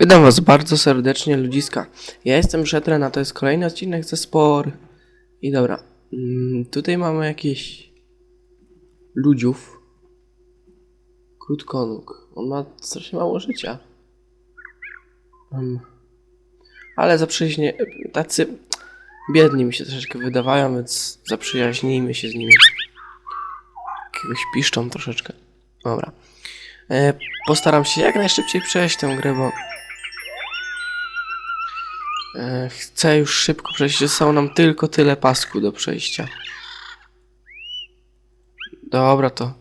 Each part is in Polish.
Witam was bardzo serdecznie, ludziska. Ja jestem Szetren, a to jest kolejny odcinek ze Spor. I dobra, mm, tutaj mamy jakieś ludziów. Krótkonóg. On ma strasznie mało życia. Um, ale zaprzyjaźnie... Tacy biedni mi się troszeczkę wydawają, więc zaprzyjaźnijmy się z nimi. Jakiegoś piszczą troszeczkę. Dobra. E, postaram się jak najszybciej przejść tę grę, bo E, Chcę już szybko przejść. Zostało nam tylko tyle pasku do przejścia. Dobra, to.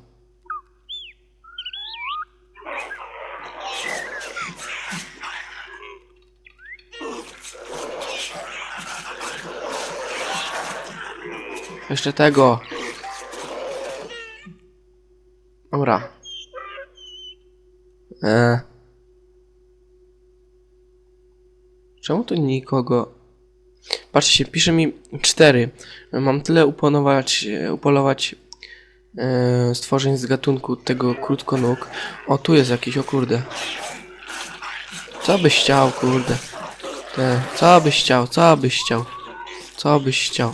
Jeszcze tego. Dobra. E. Czemu tu nikogo... Patrzcie, pisze mi 4. Mam tyle upolować, upolować e, stworzeń z gatunku tego krótkonóg. O, tu jest jakiś, o kurde. Co byś chciał, kurde? Te, co byś chciał, co byś chciał? Co byś chciał?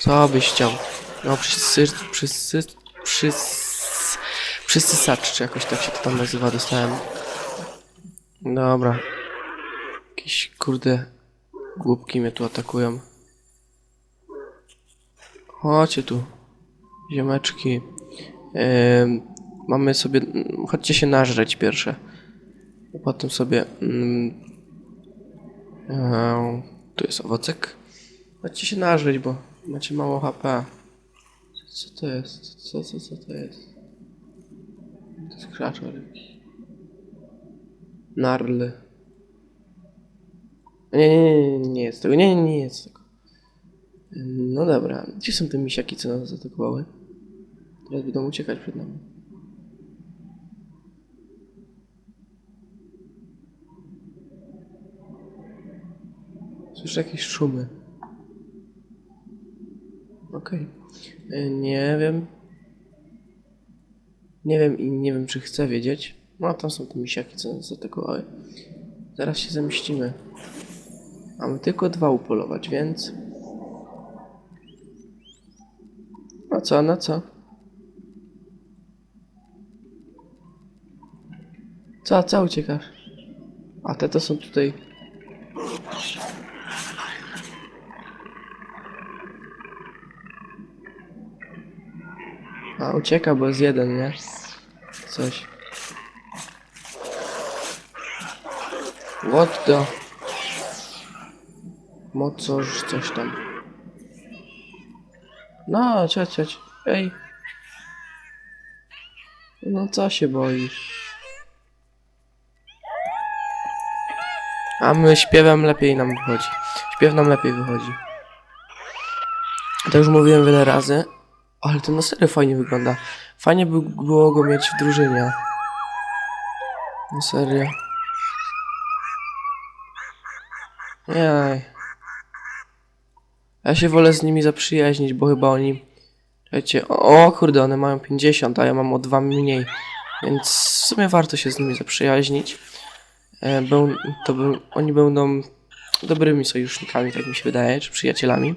Co byś chciał? No, przysy, przysy, przys, przysysacz, czy jakoś tak się to tam nazywa, dostałem. Dobra. Jakieś kurde głupki mnie tu atakują. Chodźcie tu. Ziomeczki. Em, mamy sobie. Chodźcie się nażreć pierwsze. Potem sobie. Mm, em, tu jest owocek. Chodźcie się nażreć, bo macie mało HP. Co to jest? Co, co, co to jest? To jest krzaczor jakiś. Narly. Nie, nie, nie, nie, jest tego. Nie, nie, nie jest tego. No dobra. Gdzie są te misiaki, co nas zaatakowały? Teraz będą uciekać przed nami. Słyszę jakieś szumy. Okej. E, Nie wiem. Nie wiem i nie wiem, czy chcę wiedzieć. No, tam są te misiaki, co nas zaatakowały. Zaraz się zamieścimy. Mamy tylko dwa upolować, więc... No co, no co? Co, co uciekasz? A te to są tutaj... A, ucieka, bo jest jeden, nie? Coś. What the... Mocorz, coś tam. No, ciać, ciać. Ej. No co się boisz? A my śpiewem lepiej nam wychodzi. Śpiew nam lepiej wychodzi. To już mówiłem wiele razy. Ale to na serio fajnie wygląda. Fajnie by było go mieć w drużynie. Na serio. Jaj. Ja się wolę z nimi zaprzyjaźnić, bo chyba oni... Wiecie, o, o kurde, one mają 50, a ja mam o 2 mniej. Więc w sumie warto się z nimi zaprzyjaźnić. E, Będą, to był, oni będą dobrymi sojusznikami, tak mi się wydaje, czy przyjacielami.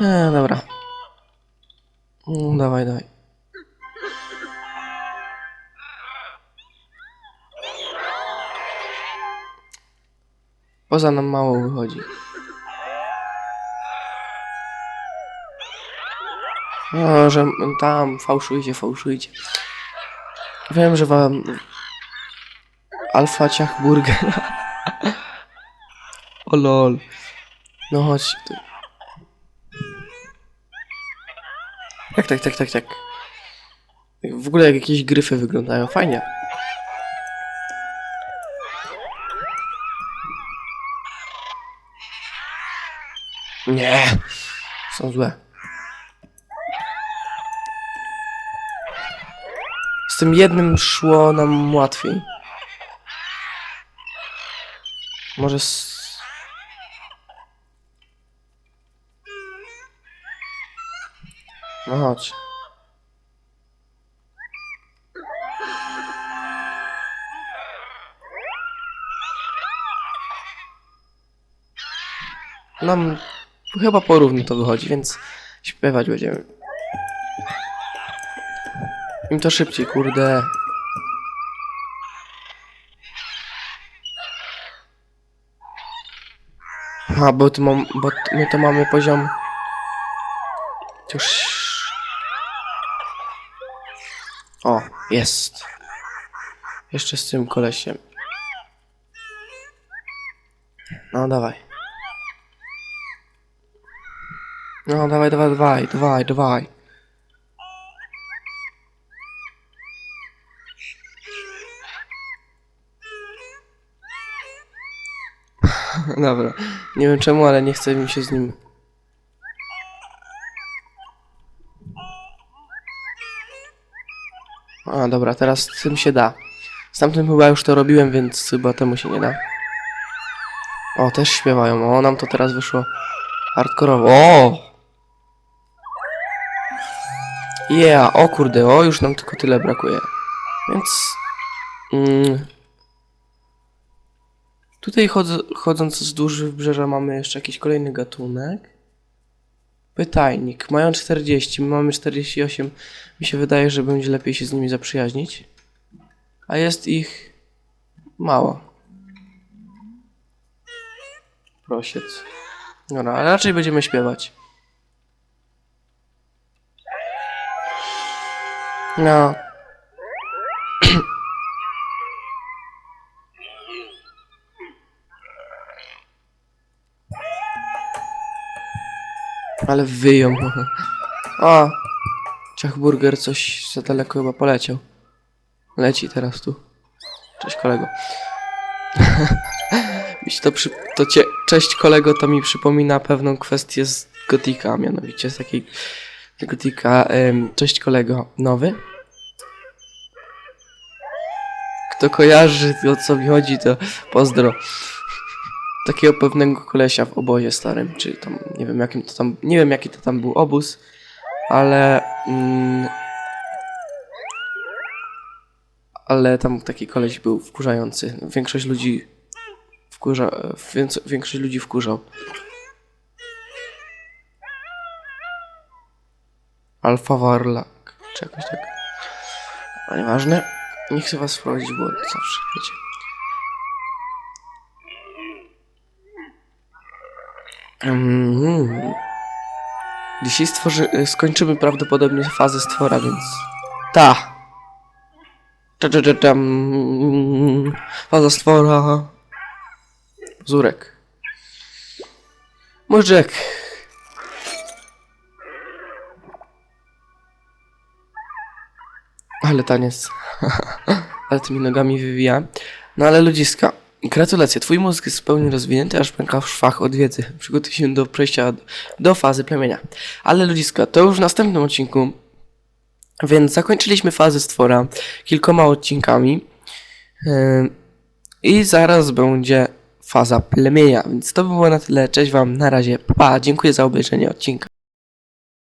E, dobra. Mm, Dawaj, dawaj. Poza nam mało wychodzi. O, że tam fałszujcie, fałszujcie. Wiem, że wam Alfa ciach burger. o lol. No chodź tu. Tak, tak, tak, tak, tak. W ogóle jak jakieś gryfy wyglądają. Fajnie. Nie. Są złe. Z tym jednym szło nam łatwiej. Może z... No chodź. Nam chyba porówno to wychodzi, więc śpiewać będziemy. Im to szybciej, kurde. A, bo, tu mam, bo my to mamy poziom... Już... O, jest. Jeszcze z tym kolesiem. No, dawaj. No, dawaj, dawaj, dawaj, dawaj, dawaj. Dobra. Nie wiem czemu, ale nie chce mi się z nim. A, dobra, teraz z tym się da. Z tamtym chyba już to robiłem, więc chyba temu się nie da. O, też śpiewają. O, nam to teraz wyszło hardkorowo. O! Yeah, o kurde, o, już nam tylko tyle brakuje. Więc... Mm, Tutaj chodząc wzdłuż wybrzeża mamy jeszcze jakiś kolejny gatunek. Pytajnik. Mają 40, my mamy 48. Mi się wydaje, że będzie lepiej się z nimi zaprzyjaźnić. A jest ich mało. Prosiec. Dobra, ale raczej będziemy śpiewać. No. Ale wyją. O! Ciachburger coś za daleko chyba poleciał. Leci teraz tu. Cześć kolego. mi to przy... To cię... Cześć kolego to mi przypomina pewną kwestię z Gotika, a mianowicie z takiej Gotika. em, Cześć kolego. Nowy? Kto kojarzy o co mi chodzi to pozdro takiego pewnego kolesia w obozie starym, czy tam, nie wiem jakim to tam, nie wiem jaki to tam był obóz, ale mm, ale tam taki koleś był wkurzający. Większość ludzi wkurza, większość ludzi wkurzał. Alfa Warlak, czy jakoś tak. A nieważne, nie chcę was wprowadzić w błąd zawsze, wiecie. Mm. Dzisiaj stworzy, y, skończymy prawdopodobnie fazę stwora, więc... Ta! Cza, cza, cza, czam. Faza stwora. Zurek. Jack. Ale taniec. ale tymi nogami wywija. No ale ludziska. Gratulacje, twój mózg jest w pełni rozwinięty, aż pęka w szwach od wiedzy. Przygotuj się do przejścia do, fazy plemienia. Ale ludziska, to już w następnym odcinku. Więc zakończyliśmy fazę stwora kilkoma odcinkami. Ym, I zaraz będzie faza plemienia. Więc to by było na tyle. Cześć wam, na razie. Pa, dziękuję za obejrzenie odcinka.